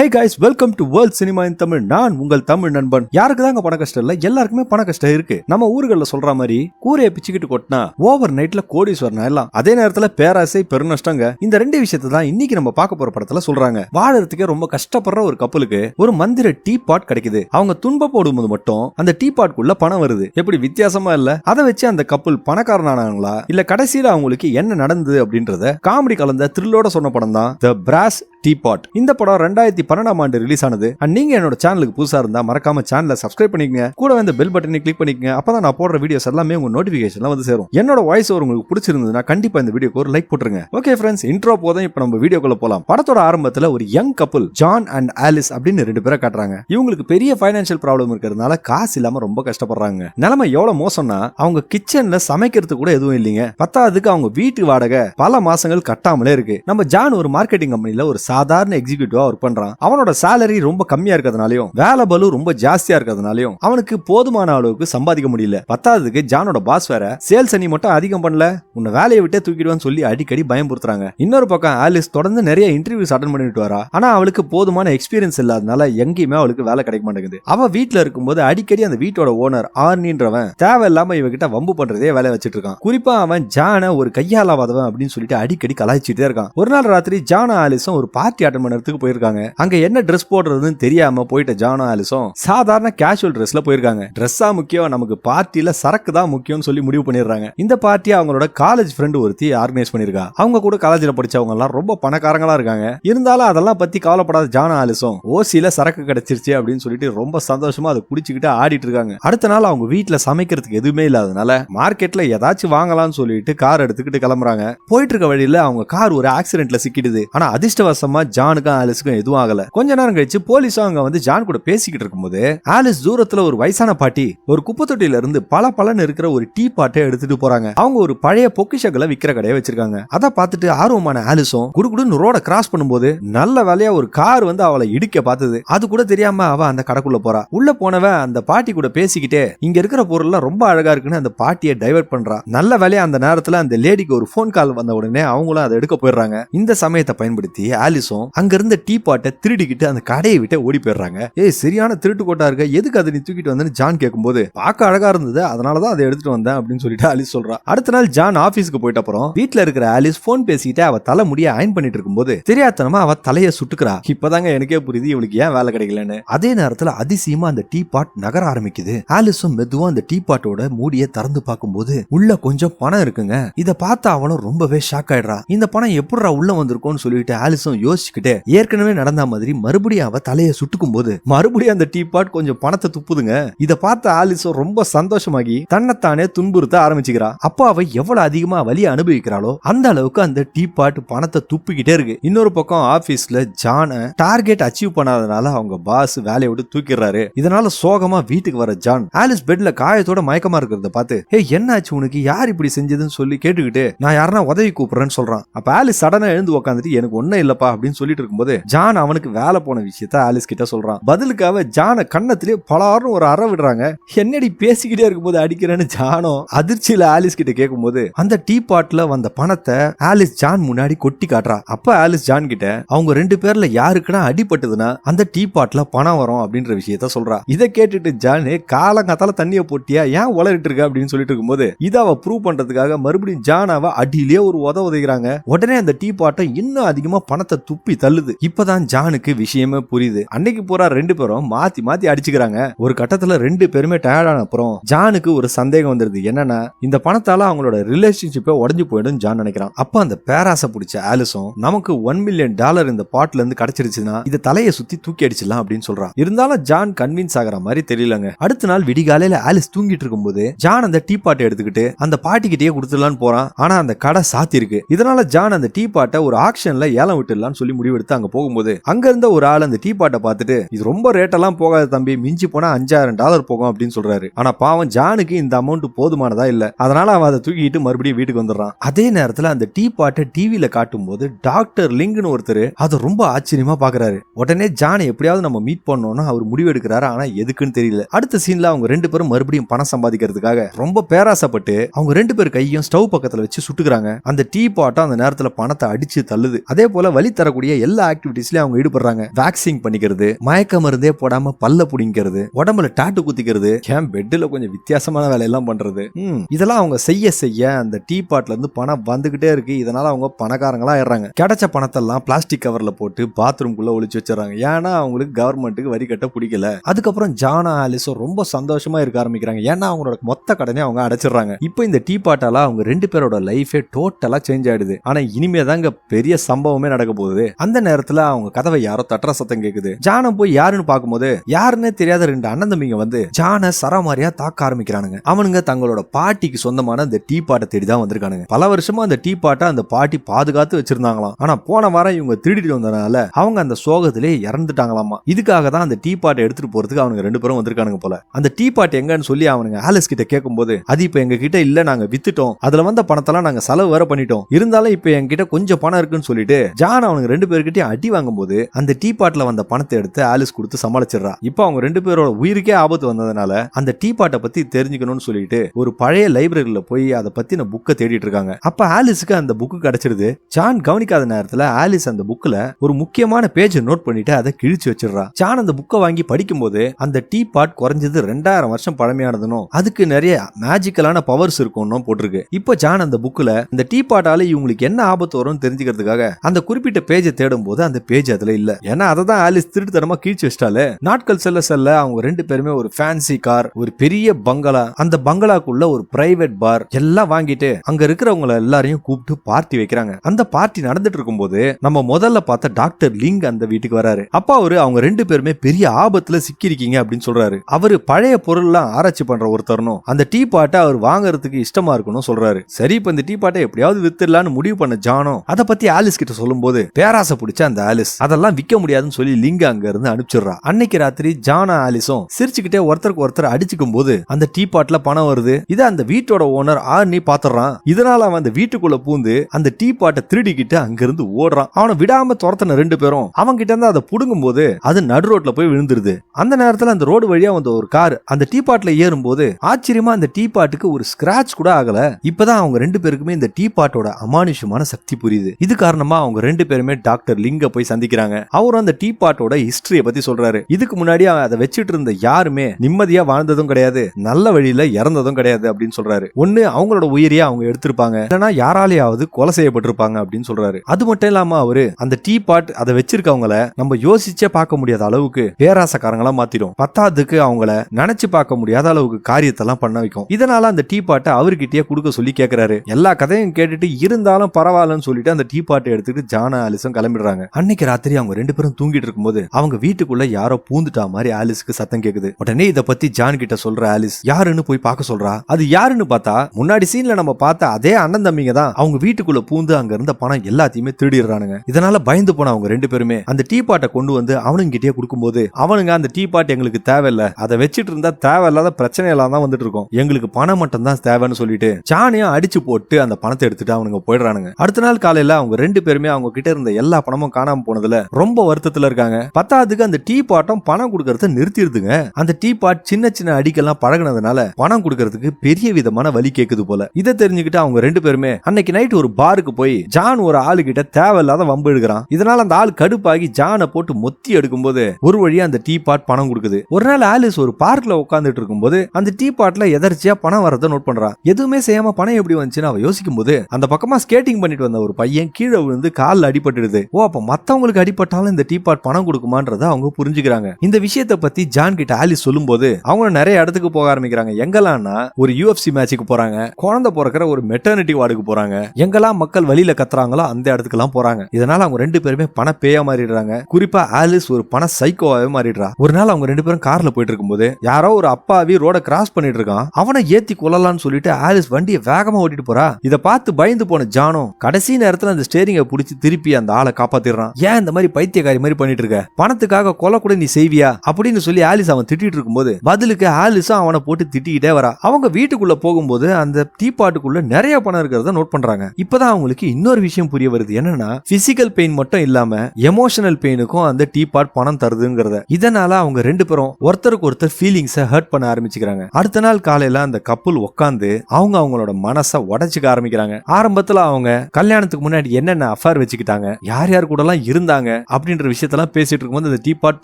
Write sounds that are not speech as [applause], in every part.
Hey guys welcome to world cinema in Tamil நான் உங்கள் தமிழ் நண்பன். யாருக்கு தாங்க பண கஷ்டம் இல்ல? எல்லாருக்குமே பண கஷ்டம் இருக்கு. நம்ம ஊர்களில் சொல்ற மாதிரி கூரையை பிச்சுக்கிட்டு கொட்டினா ஓவர் நைட்ல கோடீஸ்வரன் எல்லாம் அதே நேரத்துல பேராசை பெருநஷ்டங்க இந்த ரெண்டு விஷயத்தை தான் இன்னைக்கு நம்ம பார்க்க போற படத்துல சொல்றாங்க. வாழறதுக்கே ரொம்ப கஷ்டப்படுற ஒரு கப்பலுக்கு ஒரு மந்திர டீ பாட் கிடைக்குது. அவங்க துன்ப போடும்போது மட்டும் அந்த டீ பாட்குள்ள பணம் வருது. எப்படி வித்தியாசமா இல்ல? அதை வச்சு அந்த கப்பல் பணக்காரனானாங்களா? இல்ல கடைசியில அவங்களுக்கு என்ன நடந்தது அப்படின்றத காமெடி கலந்த த்ரில்லோட சொன்ன படம் தான் த பிராஸ் டீ பாட் இந்த படம் ரெண்டாயிரத்தி பன்னெண்டாம் ஆண்டு ரிலீஸ் ஆனது. அண்ட் நீங்க என்னோட சேனலுக்கு புதுசா இருந்தா மறக்காம சேனலை சப்ஸ்கிரைப் பண்ணிக்கங்க. கூட வந்து பெல் பட்டனை கிளிக் பண்ணிக்கங்க. அப்பதான் நான் போடுற வீடியோஸ் எல்லாமே உங்க நோட்டிபிகேஷன்ல வந்து சேரும். என்னோட வாய்ஸ் ஒரு உங்களுக்கு பிடிச்சிருந்ததுன்னா கண்டிப்பா இந்த வீடியோக்கு ஒரு லைக் போட்டுருங்க. ஓகே ஃப்ரெண்ட்ஸ் இன்ட்ரோ போதும். இப்போ நம்ம வீடியோக்குள்ள போலாம். படத்தோட ஆரம்பத்துல ஒரு யங் கப்பல் ஜான் அண்ட் ஆலிஸ் அப்படின்னு ரெண்டு பேரை காட்டுறாங்க. இவங்களுக்கு பெரிய ஃபைனான்சியல் ப்ராப்ளம் இருக்கிறதுனால காசு இல்லாம ரொம்ப கஷ்டப்படுறாங்க. நிலைமை எவ்வளவு மோசம்னா அவங்க கிச்சன்ல சமைக்கிறதுக்கு கூட எதுவும் இல்லைங்க. பத்தாவதுக்கு அவங்க வீட்டு வாடகை பல மாசங்கள் கட்டாமலே இருக்கு. நம்ம ஜான் ஒரு மார்க்கெட்டிங் கம்பெனில ஒரு சாதாரண எக்ஸிக்யூட்டிவா ஒர்க் பண்றான். அவனோட சேலரி ரொம்ப கம்மியா இருக்கிறதுனாலயும் வேலை பலு ரொம்ப ஜாஸ்தியா இருக்கிறதுனாலயும் அவனுக்கு போதுமான அளவுக்கு சம்பாதிக்க முடியல. பத்தாவதுக்கு ஜானோட பாஸ் வேற சேல்ஸ் அணி மட்டும் அதிகம் பண்ணல உன்னை வேலையை விட்டே தூக்கிடுவான்னு சொல்லி அடிக்கடி பயம்புறுத்துறாங்க இன்னொரு பக்கம் ஆலிஸ் தொடர்ந்து நிறைய இன்டர்வியூஸ் அட்டன் பண்ணிட்டு வரா. ஆனா அவளுக்கு போதுமான எக்ஸ்பீரியன்ஸ் இல்லாதனால எங்கேயுமே அவளுக்கு வேலை கிடைக்க மாட்டேங்குது. அவ வீட்டுல இருக்கும்போது அடிக்கடி அந்த வீட்டோட ஓனர் ஆர்னின்றவன் தேவையில்லாம இவகிட்ட வம்பு பண்றதே வேலை வச்சிட்டு இருக்கான். குறிப்பா அவன் ஜான ஒரு கையாலாவாதவன் அப்படின்னு சொல்லிட்டு அடிக்கடி கலாய்ச்சிட்டே இருக்கான். ஒரு நாள் ராத்திரி ஜான ஆலிஸும் ஒரு பார்ட்டி அட்டன் பண்ணுறதுக்கு போயிருக்காங்க. அங்க என்ன ட்ரெஸ் போடுறதுன்னு தெரியாம போயிட்ட ஜானோ ஆலிஸும் சாதாரண கேஷுவல் ட்ரெஸ்ல போயிருக்காங்க. ட்ரெஸ்ஸா முக்கியம் நமக்கு பார்ட்டியில சரக்கு தான் முக்கியம்னு சொல்லி முடிவு பண்ணிடுறாங்க. இந்த பார்ட்டி அவங்களோட காலேஜ் ஃப்ரெண்டு ஒருத்தி ஆர்கனைஸ் பண்ணிருக்கா அவங்க கூட காலேஜ்ல படிச்சவங்க எல்லாம் ரொம்ப பணக்காரங்களா இருக்காங்க. இருந்தாலும் அதெல்லாம் பத்தி கவலைப்படாத ஜானோ ஆலிஸும் ஓசியில சரக்கு கிடைச்சிருச்சு அப்படின்னு சொல்லிட்டு ரொம்ப சந்தோஷமா அதை குடிச்சுக்கிட்டு ஆடிட்டு இருக்காங்க. அடுத்த நாள் அவங்க வீட்டுல சமைக்கிறதுக்கு எதுவுமே இல்லாதனால மார்க்கெட்ல ஏதாச்சும் வாங்கலாம்னு சொல்லிட்டு கார் எடுத்துக்கிட்டு கிளம்புறாங்க. போயிட்டு இருக்க வழியில அவங்க கார் ஒரு ஆக்சிடென்ட்ல சிக்கிடுது. ஆனா அதிர்ஷ்டவசம் ஜானுக்கும் ஆலிஸுக்கும் எதுவும் ஆகல. கொஞ்ச நேரம் கழிச்சு போலீஸும் அங்க வந்து ஜான் கூட பேசிக்கிட்டு இருக்கும்போது ஆலிஸ் தூரத்துல ஒரு வயசான பாட்டி ஒரு குப்பை தொட்டியில இருந்து பல பலன்னு இருக்கிற ஒரு டீ பாட்டை எடுத்துட்டு போறாங்க. அவங்க ஒரு பழைய பொக்கிஷங்களை விக்கிற கடையை வச்சிருக்காங்க. அதை பார்த்துட்டு ஆர்வமான ஆலிஸும் குடுகுடுன்னு ரோட கிராஸ் பண்ணும்போது நல்ல வேலையா ஒரு கார் வந்து அவளை இடிக்க பார்த்தது. அது கூட தெரியாம அவ அந்த கடைக்குள்ள போறா. உள்ள போனவ அந்த பாட்டி கூட பேசிக்கிட்டே இங்க இருக்கிற பொருள்லாம் ரொம்ப அழகா இருக்குன்னு அந்த பாட்டியை டைவர்ட் பண்றா. நல்ல வேலையா அந்த நேரத்துல அந்த லேடிக்கு ஒரு ஃபோன் கால் வந்த உடனே அவங்களும் அதை எடுக்க போயிடுறாங்க. இந்த சமயத்தை பயன்படுத்தி ஆலிஸ் ஆலிஸும் அங்க இருந்த டீ பாட்டை திருடிக்கிட்டு அந்த கடையை விட்டு ஓடி போயிடுறாங்க. ஏய் சரியான திருட்டு கோட்டா இருக்க எதுக்கு அதை நீ தூக்கிட்டு வந்தேன்னு ஜான் கேட்கும்போது பார்க்க அழகா இருந்தது அதனாலதான் அதை எடுத்துட்டு வந்தேன் அப்படின்னு சொல்லிட்டு [laughs] ஆலிஸ் சொல்றா அடுத்த நாள் ஜான் ஆபீஸ்க்கு போயிட்ட அப்புறம் வீட்ல இருக்கிற ஆலிஸ் போன் பேசிக்கிட்டு அவ தலை முடிய அயன் பண்ணிட்டு இருக்கும்போது தெரியாதனமா அவ தலையை சுட்டுக்கிறா. இப்பதாங்க எனக்கே புரியுது இவளுக்கு ஏன் வேலை கிடைக்கலன்னு. அதே நேரத்துல அதிசயமா அந்த டீ பாட் நகர ஆரம்பிக்குது. ஆலிஸும் மெதுவா அந்த டீ பாட்டோட மூடிய திறந்து பார்க்கும்போது உள்ள கொஞ்சம் பணம் இருக்குங்க. இத பார்த்து அவளும் ரொம்பவே ஷாக் ஆயிடுறா இந்த பணம் எப்படிரா உள்ள வந்திருக்கும்னு சொல்லிட்டு ஆலிஸும் யோசிச்சுக்கிட்டே ஏற்கனவே நடந்த மாதிரி மறுபடியும் அவ தலையை சுட்டுக்கும் போது மறுபடியும் அந்த டீ பாட் கொஞ்சம் பணத்தை துப்புதுங்க. இத பார்த்த ஆலிசோ ரொம்ப சந்தோஷமாகி தன்னைத்தானே துன்புறுத்த ஆரம்பிச்சுக்கிறா. அப்போ அவ எவ்வளவு அதிகமா வலிய அனுபவிக்கிறாளோ அந்த அளவுக்கு அந்த டீ பாட் பணத்தை துப்பிக்கிட்டே இருக்கு. இன்னொரு பக்கம் ஆபீஸ்ல ஜான டார்கெட் அச்சீவ் பண்ணாதனால அவங்க பாஸ் வேலையை விட்டு தூக்கிடுறாரு. இதனால சோகமா வீட்டுக்கு வர ஜான் ஆலிஸ் பெட்ல காயத்தோட மயக்கமா இருக்கிறத பார்த்து ஏ என்னாச்சு உனக்கு? யார் இப்படி செஞ்சதுன்னு சொல்லி கேட்டுக்கிட்டு நான் யாருன்னா உதவி கூப்பிடுறேன்னு சொல்றான். அப்ப ஆலிஸ் சடனா எழுந்து உட்காந்துட்டு எனக்கு ஒன்னும் இல்லப்பா அப்படின்னு சொல்லிட்டு இருக்கும்போது ஜான் அவனுக்கு வேலை போன விஷயத்த ஆலிஸ் கிட்ட சொல்றான். பதிலுக்காக ஜான கண்ணத்திலே பலாரும் ஒரு அற விடுறாங்க. என்னடி பேசிக்கிட்டே இருக்கும்போது அடிக்கிறேன்னு ஜானோ அதிர்ச்சியில ஆலிஸ் கிட்ட கேட்கும்போது அந்த டீ பாட்ல வந்த பணத்தை ஆலிஸ் ஜான் முன்னாடி கொட்டி காட்டுறா. அப்ப ஆலிஸ் ஜான் கிட்ட அவங்க ரெண்டு பேர்ல யாருக்குன்னா அடிபட்டதுன்னா அந்த டீ பாட்ல பணம் வரும் அப்படின்ற விஷயத்த சொல்றா. இதை கேட்டுட்டு ஜானு காலங்காத்தால தண்ணிய போட்டியா? ஏன் உளறிட்டு இருக்க? அப்படின்னு சொல்லிட்டு இருக்கும்போது இதை அவ ப்ரூவ் பண்றதுக்காக மறுபடியும் ஜானாவை அடியிலேயே ஒரு உத உதைக்கிறாங்க. உடனே அந்த டீ பாட்டை இன்னும் அதிகமா பணத்தை துப்பி தள்ளுது. இப்பதான் ஜானுக்கு விஷயமே புரியுது. அன்னைக்கு பூரா ரெண்டு பேரும் மாத்தி மாத்தி அடிச்சுக்கிறாங்க. ஒரு கட்டத்துல ரெண்டு பேருமே டயர்டான அப்புறம் ஜானுக்கு ஒரு சந்தேகம் வந்துருது. என்னன்னா இந்த பணத்தால அவங்களோட ரிலேஷன்ஷிப்பே உடஞ்சு போயிடும் ஜான் நினைக்கிறான். அப்ப அந்த பேராசை பிடிச்ச ஆலிஸும் நமக்கு ஒன் மில்லியன் டாலர் இந்த பாட்ல இருந்து கிடைச்சிருச்சுன்னா இதை தலையை சுத்தி தூக்கி அடிச்சிடலாம் அப்படின்னு சொல்றான். இருந்தாலும் ஜான் கன்வின்ஸ் ஆகிற மாதிரி தெரியலங்க. அடுத்த நாள் விடிகாலையில ஆலிஸ் தூங்கிட்டு இருக்கும்போது ஜான் அந்த டீ பாட்டை எடுத்துக்கிட்டு அந்த பாட்டிக்கிட்டே கொடுத்துடலான்னு போறான். ஆனா அந்த கடை சாத்தி இருக்கு இதனால ஜான் அந்த டீ பாட்டை ஒரு ஆக்ஷன்ல ஏலம் விட்டுடலாம் விட்டுடலாம்னு சொல்லி முடிவெடுத்து அங்க போகும்போது அங்க இருந்த ஒரு ஆள் அந்த டீ பாட்டை பார்த்துட்டு இது ரொம்ப ரேட்டெல்லாம் போகாது தம்பி மிஞ்சி போனா அஞ்சாயிரம் டாலர் போகும் அப்படின்னு சொல்றாரு. ஆனா பாவம் ஜானுக்கு இந்த அமௌண்ட் போதுமானதா இல்ல. அதனால அவன் அதை தூக்கிட்டு மறுபடியும் வீட்டுக்கு வந்துடுறான். அதே நேரத்துல அந்த டீ பாட்டை டிவியில காட்டும் போது டாக்டர் லிங்க்னு ஒருத்தர் அதை ரொம்ப ஆச்சரியமா பாக்குறாரு. உடனே ஜானை எப்படியாவது நம்ம மீட் பண்ணோம்னா அவர் முடிவு எடுக்கிறாரு ஆனா எதுக்குன்னு தெரியல. அடுத்த சீன்ல அவங்க ரெண்டு பேரும் மறுபடியும் பணம் சம்பாதிக்கிறதுக்காக ரொம்ப பேராசைப்பட்டு அவங்க ரெண்டு பேர் கையும் ஸ்டவ் பக்கத்துல வச்சு சுட்டுக்கிறாங்க. அந்த டீ பாட்டம் அந்த நேரத்துல பணத்தை அடிச்சு தள்ளுது. அதே போல வழி தரக்கூடிய எல்லா ஆக்டிவிட்டிஸ்லயும் அவங்க ஈடுபடுறாங்க. வேக்சிங் பண்ணிக்கிறது மயக்க மருந்தே போடாம பல்ல புடிங்கிறது உடம்புல டாட்டு குத்திக்கிறது ஏன் பெட்ல கொஞ்சம் வித்தியாசமான வேலையெல்லாம் பண்றது? ம், இதெல்லாம் அவங்க செய்ய செய்ய அந்த டீ பாட்ல இருந்து பணம் வந்துகிட்டே இருக்கு. இதனால அவங்க பணக்காரங்களா ஆயிடுறாங்க. கிடைச்ச பணத்தெல்லாம் பிளாஸ்டிக் கவர்ல போட்டு பாத்ரூம்குள்ள ஒழிச்சு வச்சிடறாங்க. ஏன்னா அவங்களுக்கு கவர்மெண்ட்டுக்கு வரி கட்ட பிடிக்கல. அதுக்கப்புறம் ஜானா ஆலிஸும் ரொம்ப சந்தோஷமா இருக்க ஆரம்பிக்கிறாங்க. ஏன்னா அவங்களோட மொத்த கடனே அவங்க அடைச்சிடுறாங்க. இப்போ இந்த டீ பாட்டால அவங்க ரெண்டு பேரோட லைஃபே டோட்டலா சேஞ்ச் ஆயிடுது. ஆனா இனிமே தாங்க பெரிய சம்பவமே நடக்க போகுது. அந்த நேரத்துல அவங்க கதவை யாரோ தட்டுற சத்தம் கேக்குது. ஜானம் போய் யாருன்னு பாக்கும்போது யாருன்னே தெரியாத ரெண்டு அண்ணன் தம்பிங்க வந்து ஜான சரமாரியா தாக்க ஆரம்பிக்கிறானுங்க. அவனுங்க தங்களோட பாட்டிக்கு சொந்தமான அந்த டீ பாட்டை தேடி தான் வந்திருக்கானுங்க. பல வருஷமா அந்த டீ பாட்டை அந்த பாட்டி பாதுகாத்து வச்சிருந்தாங்களாம். ஆனா போன வாரம் இவங்க திருடிட்டு வந்தனால அவங்க அந்த சோகத்திலே இறந்துட்டாங்களாமா. இதுக்காக தான் அந்த டீ பாட்டை எடுத்துட்டு போறதுக்கு அவனுங்க ரெண்டு பேரும் வந்திருக்கானுங்க போல. அந்த டீ பாட் எங்கன்னு சொல்லி அவனுங்க ஆலிஸ் கிட்ட கேட்கும்போது அது இப்ப எங்க கிட்ட இல்ல நாங்க வித்துட்டோம். அதுல வந்த பணத்தெல்லாம் நாங்க செலவு வேற பண்ணிட்டோம். இருந்தாலும் இப்ப என்கிட்ட கொஞ்சம் பணம் இருக்குன்னு சொல்லிட்டு ஜான் அவனுங்க ரெண்டு பேர்கிட்டயும் அடி வாங்கும்போது அந்த டீ பாட்ல வந்த பணத்தை எடுத்து ஆலிஸ் கொடுத்து சமாளிச்சிடுறா. இப்போ அவங்க ரெண்டு பேரோட உயிருக்கே ஆபத்து வந்ததுனால அந்த டீ பாட்டை பத்தி தெரிஞ்சுக்கணும்னு சொல்லிட்டு ஒரு பழைய லைப்ரரியில போய் அதை பத்தின புக்கை தேடிட்டு இருக்காங்க. அப்ப ஆலிஸுக்கு அந்த புக்கு கிடைச்சிருது. ஜான் கவனிக்காத நேரத்துல ஆலிஸ் அந்த புக்ல ஒரு முக்கியமான பேஜ் நோட் பண்ணிட்டு அதை கிழிச்சு வச்சிடுறா. ஜான் அந்த புக்கை வாங்கி படிக்கும்போது அந்த டீ பாட் குறைஞ்சது ரெண்டாயிரம் வருஷம் பழமையானதுனும் அதுக்கு நிறைய மேஜிக்கலான பவர்ஸ் இருக்கும்னு போட்டிருக்கு. இப்போ ஜான் அந்த புக்ல இந்த டீ பாட்டால இவங்களுக்கு என்ன ஆபத்து வரும்னு தெரிஞ்சுக்கிறதுக்காக அந்த குறிப்பிட்ட பேஜை தேடும் போது அந்த பேஜ் அதுல இல்ல. ஏன்னா அதை தான் ஆலிஸ் திருட்டுத்தனமா கீழ்ச்சி வச்சிட்டாலே நாட்கள் செல்ல செல்ல அவங்க ரெண்டு பேருமே ஒரு ஃபேன்சி கார் ஒரு பெரிய பங்களா அந்த பங்களாக்குள்ள ஒரு பிரைவேட் பார் எல்லாம் வாங்கிட்டு அங்க இருக்கிறவங்கள எல்லாரையும் கூப்பிட்டு பார்ட்டி வைக்கிறாங்க. அந்த பார்ட்டி நடந்துட்டு இருக்கும்போது நம்ம முதல்ல பார்த்த டாக்டர் லிங் அந்த வீட்டுக்கு வராரு. அப்பா அவரு அவங்க ரெண்டு பேருமே பெரிய ஆபத்துல சிக்கிருக்கீங்க அப்படின்னு சொல்றாரு. அவரு பழைய பொருள்லாம் ஆராய்ச்சி பண்ற ஒருத்தரனும் அந்த டீ பாட்டை அவர் வாங்குறதுக்கு இஷ்டமா இருக்கணும் சொல்றாரு. சரி இப்ப இந்த டீ பாட்டை எப்படியாவது வித்துடலான்னு முடிவு பண்ண ஜானோ அதை பத்தி ஆலிஸ் கிட்ட சொல்லும்போது பேராசை பிடிச்ச அந்த ஆலிஸ். அதெல்லாம் விற்க முடியாதுன்னு சொல்லி லிங்க அங்க இருந்து அனுப்பிச்சிடுறா. அன்னைக்கு ராத்திரி ஜானா ஆலிஸும் சிரிச்சுக்கிட்டே ஒருத்தருக்கு ஒருத்தர் அடிச்சுக்கும் போது அந்த டீ பாட்ல பணம் வருது. இதை அந்த வீட்டோட ஓனர் ஆர்னி பாத்துறான். இதனால அவன் அந்த வீட்டுக்குள்ள பூந்து அந்த டீ பாட்டை திருடிக்கிட்டு அங்கிருந்து ஓடுறான். அவனை விடாம துரத்தின ரெண்டு பேரும் அவங்க கிட்ட இருந்து அதை புடுங்கும் போது அது நடு ரோட்ல போய் விழுந்துருது. அந்த நேரத்துல அந்த ரோடு வழியா வந்த ஒரு கார் அந்த டீ பாட்ல ஏறும்போது ஆச்சரியமா அந்த டீ பாட்டுக்கு ஒரு ஸ்கிராச் கூட ஆகல. இப்பதான் அவங்க ரெண்டு பேருக்குமே இந்த டீ பாட்டோட அமானுஷமான சக்தி புரியுது. இது காரணமா அவங்க ரெண்டு பேருமே டாக்டர் லிங்க போய் சந்திக்கிறாங்க. அவரும் அந்த டீ பாட்டோட ஹிஸ்டரிய பத்தி சொல்றாரு. இதுக்கு முன்னாடி அதை வச்சிட்டு இருந்த யாருமே நிம்மதியா வாழ்ந்ததும் கிடையாது நல்ல வழியில இறந்ததும் கிடையாது அப்படின்னு சொல்றாரு. ஒண்ணு அவங்களோட உயிரியா அவங்க எடுத்திருப்பாங்க. இல்லைன்னா யாராலையாவது கொலை செய்யப்பட்டிருப்பாங்க அப்படின்னு சொல்றாரு. அது மட்டும் இல்லாம அவரு அந்த டீ பாட் அதை வச்சிருக்கவங்கள நம்ம யோசிச்சே பார்க்க முடியாத அளவுக்கு பேராசக்காரங்களா மாத்திடும் பத்தாவதுக்கு அவங்கள நினைச்சு பார்க்க முடியாத அளவுக்கு காரியத்தெல்லாம் பண்ண வைக்கும். இதனால அந்த டீ பாட்டை அவர்கிட்டயே கொடுக்க சொல்லி கேட்கிறாரு எல்லா கதையும் கேட்டுட்டு இருந்தாலும் பரவாயில்லன்னு சொல்லிட்டு அந்த டீ பாட்டை எடுத்துட்டு ஜானா ஆலிஸும் கிளம்பிடுறாங்க. அன்னைக்கு ராத்திரி அவங்க ரெண்டு பேரும் தூங்கிட்டு இருக்கும்போது அவங்க வீட்டுக்குள்ள யாரோ பூந்துட்டா மாதிரி ஆலிஸ்க்கு சத்தம் கேக்குது. உடனே இத பத்தி ஜான் கிட்ட சொல்ற ஆலிஸ் யாருன்னு போய் பார்க்க சொல்றா? அது யாருன்னு பார்த்தா? முன்னாடி சீன்ல நம்ம பார்த்த அதே அண்ணன் தம்பிங்க தான். அவங்க வீட்டுக்குள்ள பூந்து அங்க இருந்த பணம் எல்லாத்தையுமே திருடிடுறானுங்க. இதனால பயந்து போன அவங்க ரெண்டு பேருமே அந்த டீ பாட்டை கொண்டு வந்து அவனுங்க கிட்டே கொடுக்கும்போது அவனுங்க அந்த டீ பாட் எங்களுக்கு தேவையில்ல. அதை வச்சுட்டு இருந்தா தேவையில்லாத பிரச்சனை எல்லாம் தான் வந்துட்டு இருக்கும். எங்களுக்கு பணம் மட்டும் தான் தேவைன்னு சொல்லிட்டு ஜானியா அடிச்சு போட்டு அந்த பணத்தை எடுத்துட்டு அவனுங்க போயிடுறானுங்க. அடுத்த நாள் காலையில அவங்க ரெண்டு பேருமே அவங்க கிட்ட இருந்த எல்லா பணமும் காணாம போனதுல ரொம்ப வருத்தத்துல இருக்காங்க. பத்தாவதுக்கு அந்த டீ பாட்டம் பணம் கொடுக்கறத நிறுத்திடுதுங்க. அந்த டீ பாட் சின்ன சின்ன அடிக்கெல்லாம் பழகினதுனால பணம் கொடுக்கறதுக்கு பெரிய விதமான வலி கேக்குது போல. இதை தெரிஞ்சுக்கிட்டு அவங்க ரெண்டு பேருமே அன்னைக்கு நைட் ஒரு பாருக்கு போய் ஜான் ஒரு ஆளு கிட்ட தேவையில்லாத வம்பு எடுக்கிறான். இதனால அந்த ஆள் கடுப்பாகி ஜானை போட்டு மொத்தி எடுக்கும்போது ஒரு வழியா அந்த டீ பாட் பணம் கொடுக்குது. ஒரு நாள் ஆலிஸ் ஒரு பார்க்ல உட்காந்துட்டு இருக்கும்போது அந்த டீ பாட்ல எதர்ச்சியா பணம் வரத நோட் பண்றான். எதுவுமே செய்யாம பணம் எப்படி வந்துச்சுன்னு அவ யோசிக்கும் போது அந்த பக்கமா ஸ்கேட்டிங் பண்ணிட்டு வந்த ஒரு பையன் கீழே விழுந்து கால்ல அடிபட்டுடுது ஓ அப்ப மத்தவங்களுக்கு அடிபட்டாலும் இந்த டீ பாட் பணம் கொடுக்குமான்றத அவங்க புரிஞ்சுக்கிறாங்க. இந்த விஷயத்தை பத்தி ஜான் கிட்ட ஆலிஸ் சொல்லும்போது அவங்க நிறைய இடத்துக்கு போக ஆரம்பிக்கிறாங்க. எங்கெல்லாம்னா ஒரு யூஎஃப்சி மேட்சுக்கு போறாங்க. குழந்தை பிறக்கிற ஒரு மெட்டர்னிட்டி வார்டுக்கு போறாங்க. எங்கெல்லாம் மக்கள் வழியில கத்துறாங்களோ அந்த இடத்துக்கு எல்லாம் போறாங்க. இதனால அவங்க ரெண்டு பேருமே பண பேயா மாறிடுறாங்க. குறிப்பா ஆலிஸ் ஒரு பண சைக்கோவாவே மாறிடுறா. ஒரு நாள் அவங்க ரெண்டு பேரும் கார்ல போயிட்டு இருக்கும்போது யாரோ ஒரு அப்பாவி ரோட கிராஸ் பண்ணிட்டு இருக்கான். அவனை ஏத்தி கொள்ளலாம்னு சொல்லிட்டு ஆலிஸ் வண்டியை வேகமா ஓட்டிட்டு போறா. இத பார்த்து பயந்து போன ஜானோ கடைசி நேரத்துல அந்த ஸ்டேரிங்கை பிடிச்சி திருப்பி அந்த ஆளை காப்பாத்திடுறான். ஏன் இந்த மாதிரி பைத்தியக்காரி மாதிரி பண்ணிட்டு இருக்க பணத்துக்காக கொலை கூட நீ செய்வியா? அப்படின்னு சொல்லி ஆலிஸ் அவன் திட்டிட்டு இருக்கும்போது பதிலுக்கு ஆலிஸும் அவனை போட்டு திட்டிக்கிட்டே வரா. அவங்க வீட்டுக்குள்ள போகும்போது அந்த டீபாட்டுக்குள்ள நிறைய பணம் இருக்கிறத நோட் பண்றாங்க. இப்பதான் அவங்களுக்கு இன்னொரு விஷயம் புரிய வருது. என்னன்னா பிசிக்கல் பெயின் மட்டும் இல்லாம எமோஷனல் பெயினுக்கும் அந்த டீபாட் பணம் தருதுங்கிறத. இதனால அவங்க ரெண்டு பேரும் ஒருத்தருக்கு ஒருத்தர் ஃபீலிங்ஸை ஹர்ட் பண்ண ஆரம்பிச்சுக்கிறாங்க. அடுத்த நாள் காலையில அந்த கப்புல் உட்காந்து அவங்க அவங்களோட மனசை உடச்சுக்க ஆரம்பிக்கிறாங்க. ஆரம்பத்துல அவங்க கல்யாணத்துக்கு முன்னாடி என்னென்ன அஃபேர் வச்சுக்கிட்டாங்க? யார் யார் கூட எல்லாம் இருந்தாங்க அப்படின்ற விஷயத்தெல்லாம் பேசிட்டு இருக்கும்போது அந்த டீபாட்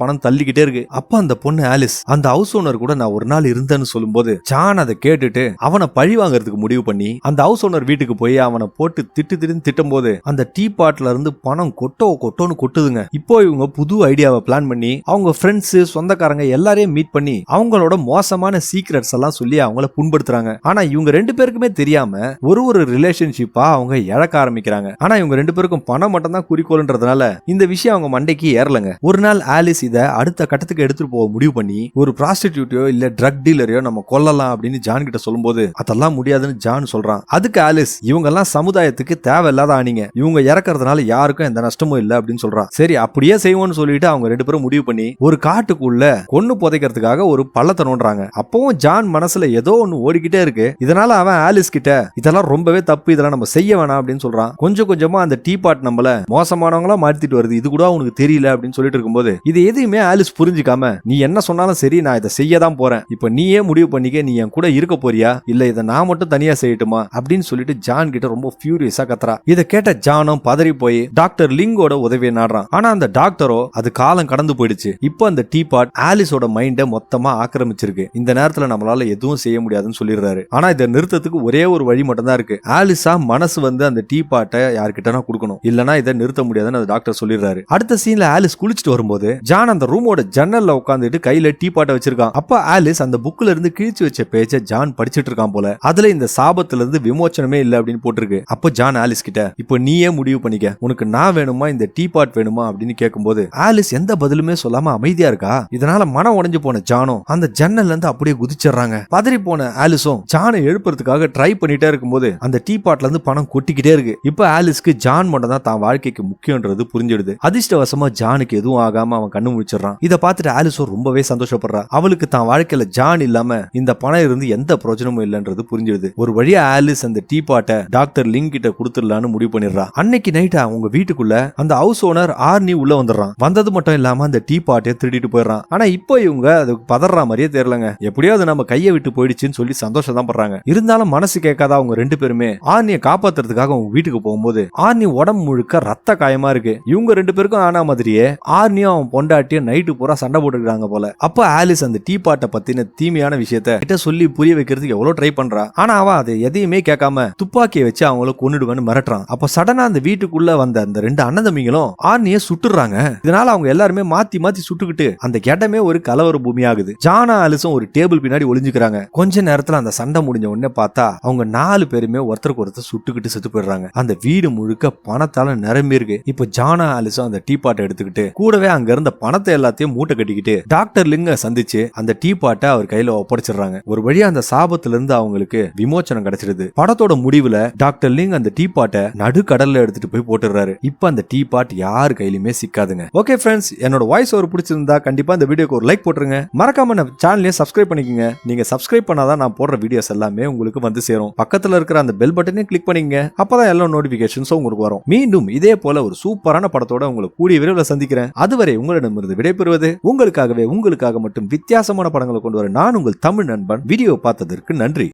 பணம் தள்ளிக்கிட்டே இருக்கு. அப்ப அந்த பொண்ணு ஆலிஸ் அந்த ஹவுஸ் ஓனர் கூட நான் ஒரு நாள் இருந்தேன்னு சொல்லும்போது ஜான் அதை கேட்டுட்டு அவனை பழி வாங்குறதுக்கு முடிவு பண்ணி அந்த ஹவுஸ் ஓனர் வீட்டுக்கு போய் அவனை போட்டு திட்டு திட்டு திட்டும் போது அந்த டீ பாட்ல இருந்து பணம் கொட்டோ கொட்டோன்னு கொட்டுதுங்க. இப்போ இவங்க புது ஐடியாவை பிளான் பண்ணி அவங்க ஃப்ரெண்ட்ஸ் சொந்தக்காரங்க எல்லாரையும் மீட் பண்ணி அவங்களோட மோசமான சீக்ரெட்ஸ் எல்லாம் சொல்லி அவங்கள புண்படுத்துறாங்க. ஆனா இவங்க ரெண்டு பேருக்குமே தெரியாம ஒரு ஒரு ரிலேஷன்ஷிப்பா அவங்க இழக்க ஆரம்பிக்கிறாங்க. ஆனா இவங்க ரெண்டு பேருக்கும் பணம் மட்டும் தான் குறிக்கோள்ன்றதுனால இந்த விஷயம் அவங்க மண்டைக்கு ஏறலங்க. ஒரு நாள் ஆலிஸ் இதை அடுத்த கட்டத்துக்கு எடுத்துட்டு போக முடிவு பண்ணி ஒரு ப்ராஸ்டிடியூட்டையோ இல்ல ட்ரக் டீலரையோ நம்ம கொல்லலாம் அப்படின்னு ஜான் கிட்ட சொல்லும்போது அதெல்லாம் முடியாதுன்னு ஜான் சொல்றான். அதுக்கு ஆலிஸ் இவங்க எல்லாம் சமுதாயத்துக்கு தேவையில்லாத ஆணிங்க. இவங்க இறக்கறதுனால யாருக்கும் எந்த நஷ்டமும் இல்ல அப்படின்னு சொல்றான். சரி அப்படியே செய்வோம்னு சொல்லிட்டு அவங்க ரெண்டு பேரும் முடிவு பண்ணி ஒரு காட்டுக்குள்ள கொன்னு புதைக்கிறதுக்காக ஒரு பள்ளத்தை நோண்டுறாங்க. அப்பவும் ஜான் மனசுல ஏதோ ஒன்னு ஓடிக்கிட்டே இருக்கு. இதனால அவன் ஆலிஸ் கிட்ட இதெல்லாம் ரொம்பவே தப்பு. இதெல்லாம் நம்ம செய்ய வேணாம் அப்படின்னு சொல்றான். கொஞ்சம் கொஞ்சமா அந்த டீ பாட் நம்மள மோசமானவங்களா மாத்திட்டு வருது. இது கூட உனக்கு தெரியல அப்படின்னு சொல்லிட்டு இருக்கும்போது இது எதையுமே ஆலிஸ் புரிஞ்சுக்காம நீ என்ன சொன்னாலும் சரி நான் இதை செய்ய தான் போறேன். இப்ப நீயே முடிவு பண்ணிக்க நீ என் கூட இருக்க போறியா? இல்ல இதை நான் மட்டும் தனியா செய்யட்டுமா? அப்படின்னு சொல்லிட்டு ஜான் கிட்ட ரொம்ப ஃபியூரியஸா கத்துறா. இதை கேட்ட ஜானும் பதறி போய் டாக்டர் லிங்கோட உதவியை நாடுறான். ஆனா அந்த டாக்டரோ அது காலம் கடந்து போயிடுச்சு. இப்போ அந்த டீ பாட் ஆலிஸோட மைண்டை மொத்தமா ஆக்கிரமிச்சிருக்கு. இந்த நேரத்துல நம்மளால எதுவும் செய்ய முடியாதுன்னு சொல்லிடுறாரு. ஆனா இதை நிறுத்தத்துக்கு ஒரே ஒரு வழி மட்டும் தான் இருக்கு ஆலிஸா மனசு வந்து அந்த டீ பாட்டை யார்கிட்டனா கொடுக்கணும். இல்லனா இதை நிறுத்த முடியாதுன்னு அந்த டாக்டர் சொல்லிடுறாரு. அடுத்த சீன்ல ஆலிஸ் குளிச்சுட்டு வரும்போது ஜான் அந்த ரூமோட ஜன்னல்ல உட்காந்துட்டு கையில டீ பாட்டை வச்சிருக்கான். அப்ப ஆலிஸ் அந்த புக்ல இருந்து கிழிச்சு வச்ச பேச்ச ஜான் படிச்சிட்டு இருக்கான் போல. அதுல இந்த சாபத்துல இருந்து விமோச்சனமே இல்ல அப்படின்னு போட்டிருக்கு. அப்போ ஜான் ஆலிஸ் கிட்ட இப்போ நீயே முடிவு பண்ணிக்க. உனக்கு நான் வேணுமா? இந்த டீ பாட் வேணுமா? அப்படின்னு கேட்கும்போது ஆலிஸ் எந்த பதிலுமே சொல்லாம அமைதியா இருக்கா? இதனால மனம் உடைஞ்சு போன ஜானும் அந்த ஜன்னல்ல இருந்து அப்படியே குதிச்சிடுறாங்க. பதறி போன ஆலிஸும் ஜானை எழுப்புறதுக்காக ட்ரை பண்ணிட்டே இருக்கும்போது அந்த டீ பாட்ல இருந்து பணம் கொட்டிக்கிட்டே இருக்கு. இப்ப ஆலிஸ்க்கு ஜான் மட்டும் தான் தான் வாழ்க்கைக்கு முக்கியன்றது புரிஞ்சிடுது. அதிர்ஷ்டவசமா ஜானுக்கு எதுவும் ஆகாம அவன் கண்ணு முடிச்சிடறான் இதை பார்த்துட்டு ஆலிசோ ரொம்பவே சந்தோஷப்படுறா. அவளுக்கு தான் வாழ்க்கையில ஜான் இல்லாம இந்த பணம் இருந்து எந்த பிரயோஜனமும் இல்லைன்றது புரிஞ்சிடுது. ஒரு வழியா ஆலிஸ் அந்த டீ பாட்டை டாக்டர் லிங்க் கிட்ட கொடுத்துடலான்னு முடிவு பண்ணிடுறா. அன்னைக்கு நைட் அவங்க வீட்டுக்குள்ள அந்த ஹவுஸ் ஓனர் ஆர்னி உள்ள வந்துடுறான். வந்தது மட்டும் இல்லாம அந்த டீ பாட்டை திருடிட்டு போயிடுறான். ஆனா இப்போ இவங்க அது பதற மாதிரியே தெரியலங்க. எப்படியாவது நம்ம கையை விட்டு போயிடுச்சுன்னு சொல்லி சந்தோஷம் தான் படுறாங்க. இருந்தாலும் மனசு கேட்காத அவங்க ரெண்டு பேருமே ஆர்னியை காப்பாத்துறதுக்காக அவங்க வீட்டுக்கு போகும்போது ஆர்னி உடம்பு முழுக்க ரத்த காயமா இருக்கு. இவங்க ரெண்டு பேருக்கும் ஆனா மாதிரியே ஆர்னியும் அவன் பொண்டாட்டியும் நைட்டு பூரா சண்டை போட்டுக்கிறாங்க போல. அப்ப ஆலிஸ் அந்த டீ பாட்டை பத்தின தீமையான விஷயத்த கிட்ட சொல்லி புரிய வைக்கிறதுக்கு எவ்வளவு ட்ரை பண்றா. ஆனா அவன் அதை எதையுமே கேட்காம துப்பாக்கியை வச்சு அவங்கள கொண்டுடுவேன்னு மிரட்டுறான். அப்ப சடனா அந்த வீட்டுக்குள்ள வந்த அந்த ரெண்டு அண்ணன் தம்பிங்களும் ஆர்னிய சுட்டுறாங்க இதனால அவங்க எல்லாருமே மாத்தி மாத்தி சுட்டுக்கிட்டு அந்த இடமே ஒரு கலவர பூமி ஆகுது ஜானா ஆலிஸும் ஒரு டேபிள் பின்னாடி ஒளிஞ்சுக்கிறாங்க. கொஞ்ச நேரத்துல அந்த சண்டை முடிஞ்ச உடனே பார்த்தா அவங்க நாலு பேருமே ஒருத்தருக்கு ஒருத்தர் சுட்டுக்கிட்டு செத்து போயிடுறாங்க. அந்த வீடு முழுக்க பணத்தால நிறைய நிரம்பியிருக்கு இப்போ ஜானா ஆலிஸும் அந்த டீ பாட்டை எடுத்துக்கிட்டு கூடவே அங்க இருந்த பணத்தை எல்லாத்தையும் மூட்டை கட்டிக்கிட்டு டாக்டர் லிங்க சந்திச்சு அந்த டீ பாட்டை அவர் கையில ஒப்படைச்சிடுறாங்க. ஒரு வழியா அந்த சாபத்துல இருந்து அவங்களுக்கு விமோச்சனம் கிடைச்சிருது படத்தோட முடிவுல டாக்டர் லிங் அந்த டீ பாட்டை நடுக்கடல்ல எடுத்துட்டு போய் போட்டுறாரு இப்போ அந்த டீ பாட் யார் கையிலுமே சிக்காதுங்க. ஓகே ஃப்ரெண்ட்ஸ் என்னோட வாய்ஸ் ஒரு பிடிச்சிருந்தா கண்டிப்பா இந்த வீடியோக்கு ஒரு லைக் போட்டுருங்க. மறக்காம நம்ம சேனலையும் சப்ஸ்கிரைப் பண்ணிக்கோங்க. நீங்க சப்ஸ்கிரைப் பண்ணாதான் நான் போடுற வீடியோஸ் எல்லாமே உங்களுக்கு வந்து சேரும். பக்கத்துல இருக்கிற அந்த பெல் பட்டனையும் கிளிக் பண்ணிக்கங்க. அப்பதான் எல்லா நோட்டிபிகேஷன்ஸும் உங்களுக்கு வரும். மீண்டும் இதே போல ஒரு சூப்பரான படத்தோட உங்களை கூடிய விரைவில் சந்திக்கிறேன். அதுவரை உங்களிடமிருந்து விடைபெறுவது உங்களுக்காகவே உங்களுக்காக மட்டும் வித்தியாசமான படங்களை கொண்டு வர நான் உங்கள் தமிழ் நண்பன். வீடியோ பார்த்ததற்கு நன்றி.